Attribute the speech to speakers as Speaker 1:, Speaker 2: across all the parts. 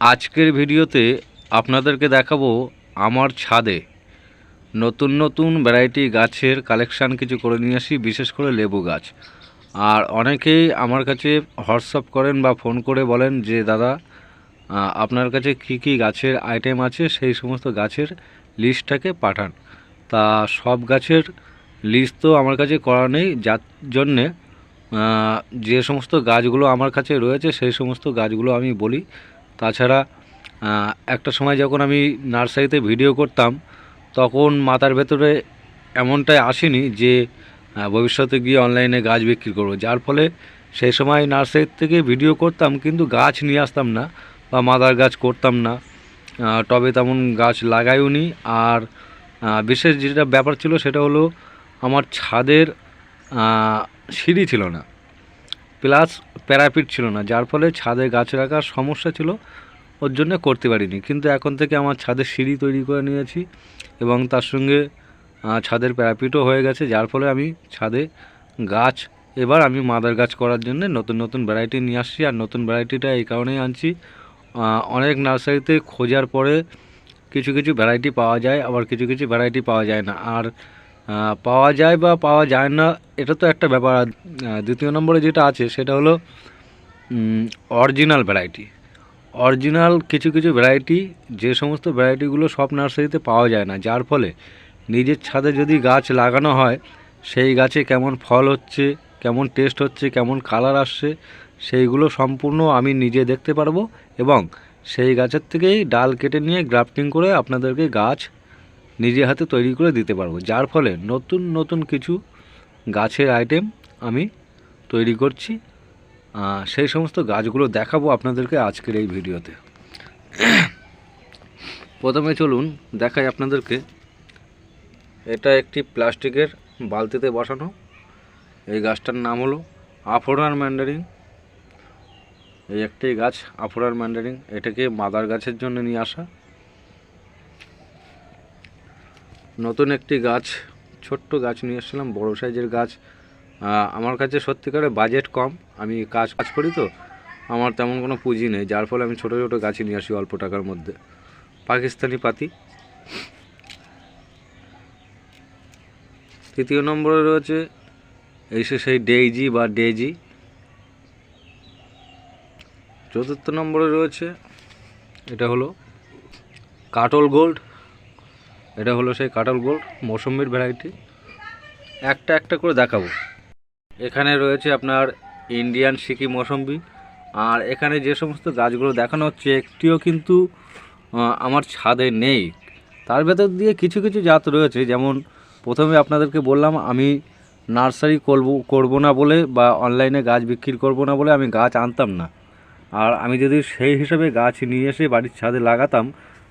Speaker 1: আজকের ভিডিওতে আপনাদেরকে দেখাবো আমার ছাদে নতুন নতুন ভ্যারাইটি গাছের কালেকশান কিছু করে নিয়ে আসি, বিশেষ করে লেবু গাছ। আর অনেকেই আমার কাছে হোয়াটসঅ্যাপ করেন বা ফোন করে বলেন যে, দাদা আপনার কাছে কি কি গাছের আইটেম আছে? সেই সমস্ত গাছের লিস্টটাকে পাঠান। তা সব গাছের লিস্ট তো আমার কাছে করা নেই, যার জন্যে যে সমস্ত গাছগুলো আমার কাছে রয়েছে, সেই সমস্ত গাছগুলো আমি বলি। তাছাড়া একটা সময় যখন আমি নার্সারিতে ভিডিও করতাম, তখন মাথার ভেতরে এমনটাই আসেনি যে ভবিষ্যতে গিয়ে অনলাইনে গাছ বিক্রি করব। যার ফলে সেই সময় নার্সারি থেকে ভিডিও করতাম, কিন্তু গাছ নিয়ে আসতাম না বা মাদার গাছ করতাম না। টবে তেমন গাছ লাগাইওনি আর বিশেষ যেটা ব্যাপার ছিল সেটা হলো, আমার ছাদের সিঁড়ি ছিল না। প্লাস প্যারাপিট ছিল না, যার ফলে ছাদে গাছ রাখার সমস্যা ছিল, ওর জন্য করতে পারিনি। কিন্তু এখন থেকে আমার ছাদের সিঁড়ি তৈরি করে নিয়েছি এবং তার সঙ্গে ছাদের প্যারাপিটও হয়ে গেছে, যার ফলে আমি ছাদে গাছ, এবার আমি মাদার গাছ করার জন্য নতুন নতুন ভ্যারাইটি নিয়ে আসছি আর নতুন ভ্যারাইটিটা এই কারণেই আনছি। অনেক নার্সারিতে খোঁজার পরে কিছু কিছু ভ্যারাইটি পাওয়া যায়, আবার কিছু কিছু ভ্যারাইটি পাওয়া যায় না। আর পাওয়া যায় বা পাওয়া যায় না, এটা তো একটা ব্যাপার। দ্বিতীয় নম্বরে যেটা আছে, সেটা হলো অরিজিনাল ভ্যারাইটি অরিজিনাল কিছু কিছু ভ্যারাইটি যে সমস্ত ভ্যারাইটিগুলো সব নার্সারিতে পাওয়া যায় না, যার ফলে নিজের ছাদে যদি গাছ লাগানো হয়, সেই গাছে কেমন ফল হচ্ছে, কেমন টেস্ট হচ্ছে, কেমন কালার আসছে, সেইগুলো সম্পূর্ণ আমি নিজে দেখতে পারব এবং সেই গাছের থেকেই ডাল কেটে নিয়ে গ্রাফটিং করে আপনাদেরকে গাছ নিজে হাতে তৈরি করে দিতে পারব। যার ফলে নতুন নতুন কিছু গাছের আইটেম আমি তৈরি করছি। সেই সমস্ত গাছগুলো দেখাবো আপনাদেরকে আজকের এই ভিডিওতে। প্রথমে চলুন দেখাই আপনাদেরকে। এটা একটি প্লাস্টিকের বালতিতে বসানো। এই গাছটার নাম হলো আফোরার ম্যান্ডারিং এই একটি গাছ আফোরার ম্যান্ডারিং এটাকে মাদার গাছের জন্য নিয়ে আসা। নতুন একটি গাছ, ছোট্ট গাছ নিয়ে এসেছিলাম, বড় সাইজের গাছ। আমার কাছে সত্যিকারে বাজেট কম, আমি কাজ কাজ করি তো, আমার তেমন কোনো পুঁজি নেই, যার ফলে আমি ছোটো ছোটো গাছই নিয়ে আসি অল্প টাকার মধ্যে। পাকিস্তানি পাতি। তৃতীয় নম্বরে রয়েছে, এই সে সেই ডেইজি বা ডেজি চতুর্থ নম্বরে রয়েছে, এটা হলো কাটল গোল্ড। এটা হলো সেই কাটল গোল্ড, মৌসুমির ভ্যারাইটি। একটা একটা করে দেখাবো। এখানে রয়েছে আপনার ইন্ডিয়ান সিকি মৌসম্বি আর এখানে যে সমস্ত গাছগুলো দেখানো হচ্ছে, একটিও কিন্তু আমার ছাদে নেই। তার ভেতর দিয়ে কিছু কিছু জাত রয়েছে, যেমন প্রথমে আপনাদেরকে বললাম, আমি নার্সারি করব করব না বলে বা অনলাইনে গাছ বিক্রি করব না বলে আমি গাছ আনতাম না। আর আমি যদি সেই হিসাবে গাছ নিয়ে এসে বাড়ির ছাদে লাগাতাম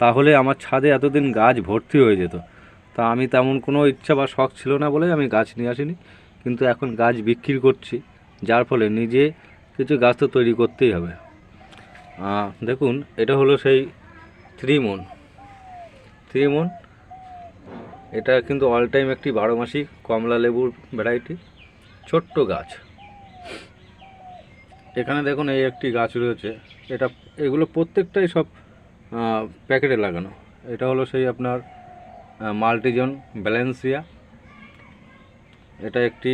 Speaker 1: তাহলে আমার ছাদে এতদিন গাছ ভর্তি হয়ে যেত। তা আমি তেমন কোনো ইচ্ছা বা শখ ছিল না বলে আমি গাছ নিয়ে আসিনি। কিন্তু এখন গাছ বিক্রি করছি, যার ফলে নিজে কিছু গাছ তো তৈরি করতেই হবে। দেখুন, এটা হলো সেই ত্রিমন। ত্রিমন, এটা কিন্তু অল টাইম একটি বারো মাসি কমলা লেবুর ভ্যারাইটি ছোট্ট গাছ। এখানে দেখুন এই একটি গাছ রয়েছে। এটা, এগুলো প্রত্যেকটাই সব প্যাকেটে লাগানো। এটা হলো সেই আপনার মাল্টিজন ব্যালেন্সিয়া। এটা একটি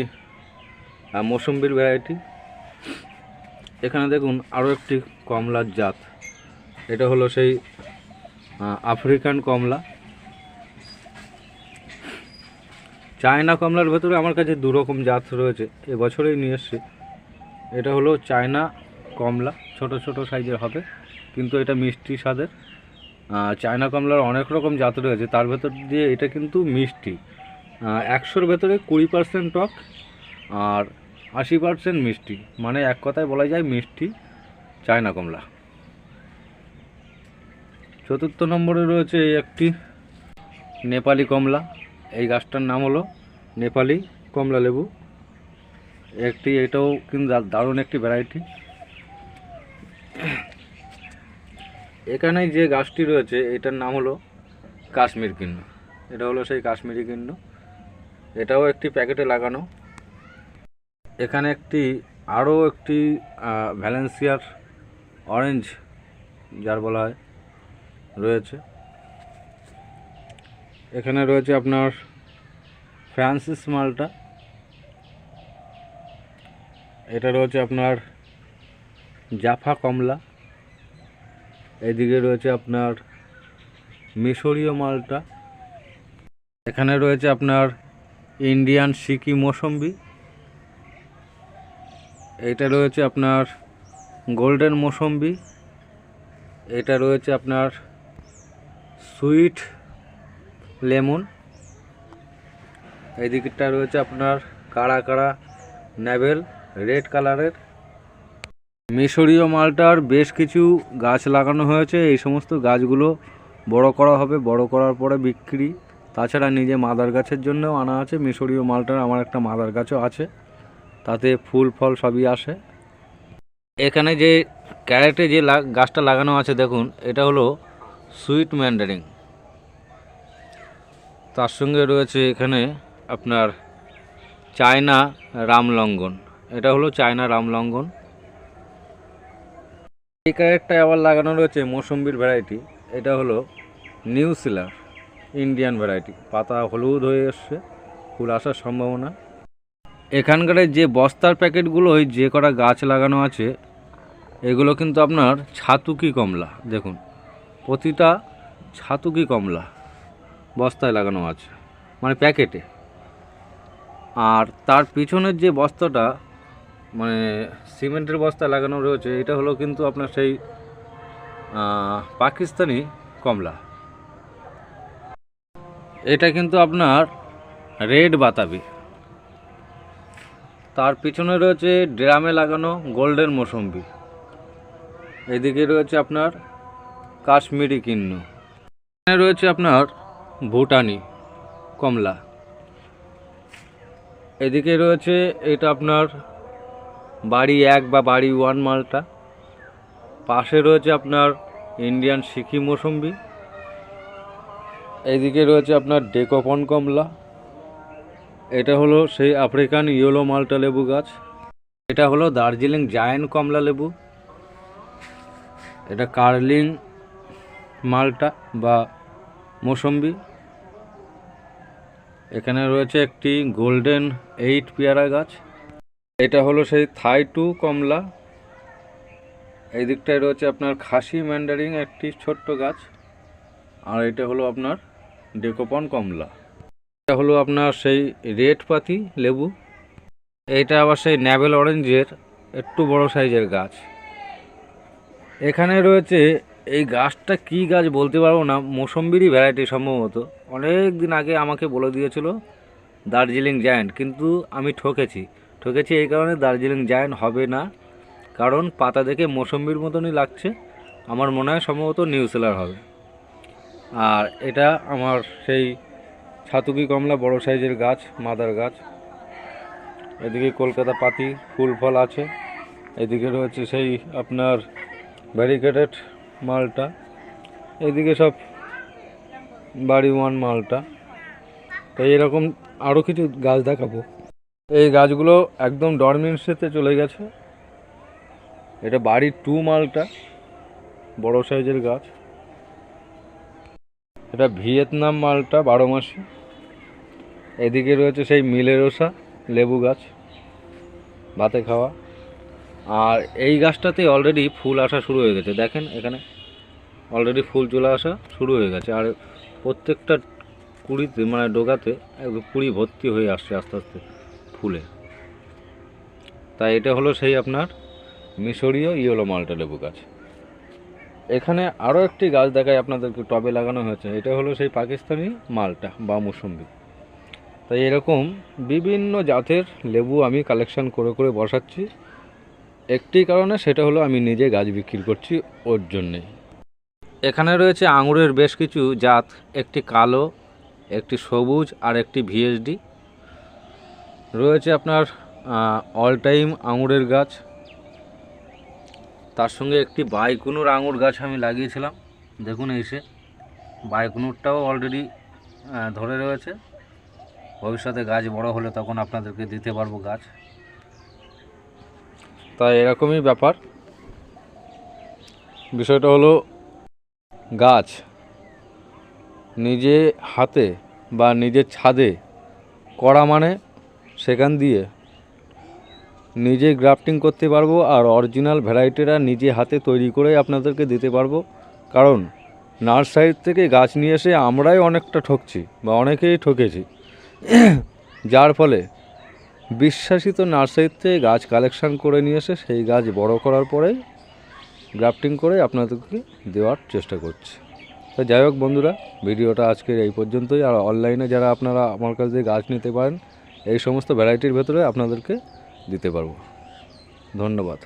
Speaker 1: মৌসুম্বির ভ্যারাইটি এখানে দেখুন আরও একটি কমলার জাত। এটা হলো সেই আফ্রিকান কমলা। চায়না কমলার ভেতরে আমার কাছে দু রকম জাত রয়েছে, এবছরেই নিয়ে এসছি। এটা হলো চায়না কমলা, ছোট ছোট সাইজের হবে, কিন্তু এটা মিষ্টি স্বাদের। চায়না কমলার অনেক রকম জাত রয়েছে। তার ভেতর দিয়ে এটা কিন্তু মিষ্টি। একশোর ভেতরে কুড়ি পার্সেন্ট টক আর আশি পার্সেন্ট মিষ্টি। মানে এক কথায় বলা যায় মিষ্টি চায়না কমলা। চতুর্থ নম্বরে রয়েছে এই একটি নেপালি কমলা। এই গাছটার নাম হলো নেপালি কমলা লেবু। একটি এটাও কিন্তু দারুণ একটি ভ্যারাইটি এখানে যে গাছটি রয়েছে, এটার নাম হলো কাশ্মীর কিন্ন। এটা হলো সেই কাশ্মীরি কিন্ন। এটাও একটি প্যাকেটে লাগানো। এখানে একটি, আরও একটি ভ্যালেন্সিয়ার অরেঞ্জ, যার বলা হয়, রয়েছে। এখানে রয়েছে আপনার ফ্রান্সিস মালটা। এটা রয়েছে আপনার জাফা কমলা। এদিকে রয়েছে আপনার মিশরীয় মালটা। এখানে রয়েছে আপনার ইন্ডিয়ান সিকি মৌসম্বি। এটা রয়েছে আপনার গোল্ডেন মৌসম্বি। এটা রয়েছে আপনার সুইট লেমন। এই দিকটা রয়েছে আপনার কাড়া কাড়া নেভেল, রেড কালারের। মিশরীয় মালটার বেশ কিছু গাছ লাগানো হয়েছে। এই সমস্ত গাছগুলো বড় করা হবে। বড় করার পরে বিক্রি। তাছাড়া নিজে মাদার গাছের জন্যও আনা আছে। মিশরীয় মালটার আমার একটা মাদার গাছও আছে। তাতে ফুল, ফল সবই আসে। এখানে যে ক্যারেটে যে গাছটা লাগানো আছে, দেখুন, এটা হলো সুইট ম্যান্ডারিং। তার সঙ্গে রয়েছে এখানে আপনার চায়না রামলঙ্গন। এটা হলো চায়না রামলঙ্গন। এই ক্যারেটটায় আবার লাগানো রয়েছে মৌসম্বির ভ্যারাইটি এটা হলো নিউ সিলার ইন্ডিয়ান ভ্যারাইটি পাতা হলুদ হয়ে এসছে, ফুল আসার সম্ভাবনা। এখানকার যে বস্তার প্যাকেটগুলো, ওই যে কটা গাছ লাগানো আছে, এগুলো কিন্তু আপনার ছাতুকি কমলা। দেখুন, প্রতিটা ছাতুকি কমলা বস্তায় লাগানো আছে মানে প্যাকেটে। আর তার পিছনের যে বস্তাটা মানে সিমেন্টের বস্তা লাগানো রয়েছে এটা হলো কিন্তু আপনার সেই পাকিস্তানি কমলা। এটা কিন্তু আপনার রেড বাতাবি। তার পিছনে রয়েছে ড্রামে লাগানো গোল্ডেন মৌসম্বি এদিকে রয়েছে আপনার কাশ্মীরি কিন্ন। এখানে রয়েছে আপনার ভুটানি কমলা। এদিকে রয়েছে এটা আপনার বাড়ি এক বা বাড়ি ওয়ান মালটা। পাশে রয়েছে আপনার ইন্ডিয়ান সিকি মৌসম্বি। এইদিকে রয়েছে আপনার ডেকোপন কমলা। এটা হলো সেই আফ্রিকান ইয়েলো মালটা লেবু গাছ। এটা হলো দার্জিলিং জায়েন্ট কমলা লেবু। এটা কার্লিং মালটা বা মৌসম্বি। এখানে রয়েছে একটি গোল্ডেন এইট পেয়ারা গাছ। এটা হলো সেই থাই টু কমলা। এই দিকটায় রয়েছে আপনার খাসি ম্যান্ডারিং একটি ছোট্ট গাছ। আর এটা হলো আপনার ডেকোপন কমলা। এটা হলো আপনার সেই রেড পাতি লেবু। এইটা আবার সেই ন্যাভেল অরেঞ্জের একটু বড় সাইজের গাছ। এখানে রয়েছে এই গাছটা কি গাছ বলতে পারব না, মৌসম্বিরই ভ্যারাইটি সম্ভবত। অনেক দিন আগে আমাকে বলে দিয়েছিল দার্জিলিং জায়ান্ট, কিন্তু আমি ঠকেছি। ঠকেছি এই কারণে দার্জিলিং জায়ান্ট হবে না। কারণ পাতা দেখে মৌসম্বির মতনই লাগছে। আমার মনে হয় সম্ভবত নিউসেলার হবে। আর এটা আমার সেই ছাতুকি কমলা বড় সাইজের গাছ, মাদার গাছ। এদিকে কলকাতা পাতি ফুল ফল আছে। এদিকে রয়েছে সেই আপনার ব্যারিকেটেড মালটা। এদিকে সব বাড়ি ওয়ান মালটা। তো এরকম আরও কিছু গাছ দেখাবো। এই গাছগুলো একদম ডরমেন্সিতে চলে গেছে। এটা বাড়ির টু মালটা, বড় সাইজের গাছ। এটা ভিয়েতনাম মালটা বারো মাসি। এদিকে রয়েছে সেই মিলেরোসা লেবু গাছ, ভাতে খাওয়া। আর এই গাছটাতে অলরেডি ফুল আসা শুরু হয়ে গেছে। দেখেন এখানে অলরেডি ফুল চলে আসা শুরু হয়ে গেছে। আর প্রত্যেকটা কুড়িতে মানে ডোগাতে কুড়ি ভর্তি হয়ে আসছে আস্তে আস্তে। ফুলে। তাই এটা হলো সেই আপনার মিশরীয় ইয়েলো মালটা লেবু গাছ। এখানে আরও একটি গাছ দেখায় আপনাদেরকে, টবে লাগানো হয়েছে। এটা হলো সেই পাকিস্তানি মালটা, বা মৌসুম্বি। তাই এরকম বিভিন্ন জাতের লেবু আমি কালেকশন করে করে বসাচ্ছি। একটি কারণে সেটা হলো আমি নিজে গাছ বিক্রি করছি ওর জন্যে। এখানে রয়েছে আঙুরের বেশ কিছু জাত, একটি কালো, একটি সবুজ আর একটি ভিএসডি রয়েছে আপনার অল টাইম আঙুরের গাছ। তার সঙ্গে একটি বাইকুনুর আঙুর গাছ আমি লাগিয়েছিলাম। দেখুন এসে বাইকুনুরটাও অলরেডি ধরে রয়েছে। ভবিষ্যতে গাছ বড় হলে তখন আপনাদেরকে দিতে পারব গাছ। তাই এরকমই ব্যাপার। বিষয়টা হলো, গাছ নিজে হাতে বা নিজের ছাদে করা মানে সেখান দিয়ে নিজে গ্রাফটিং করতে পারব আর অরিজিনাল ভ্যারাইটিরা নিজে হাতে তৈরি করে আপনাদেরকে দিতে পারব। কারণ নার্সারি থেকে গাছ নিয়ে এসে আমরাই অনেকটা ঠকছি বা অনেকেই ঠকেছি। যার ফলে বিশ্বাসিত নার্সারির থেকে গাছ কালেকশন করে নিয়ে এসে সেই গাছ বড় করার পরে গ্রাফটিং করে আপনাদেরকে দেওয়ার চেষ্টা করছি। তো যাই হোক বন্ধুরা, ভিডিওটা আজকের এই পর্যন্তই। আর অনলাইনে যারা আপনারা আমার কাছ থেকে গাছ নিতে পারেন এই সমস্ত ভ্যারাইটির ভেতরে আপনাদেরকে দিতে পারব। ধন্যবাদ।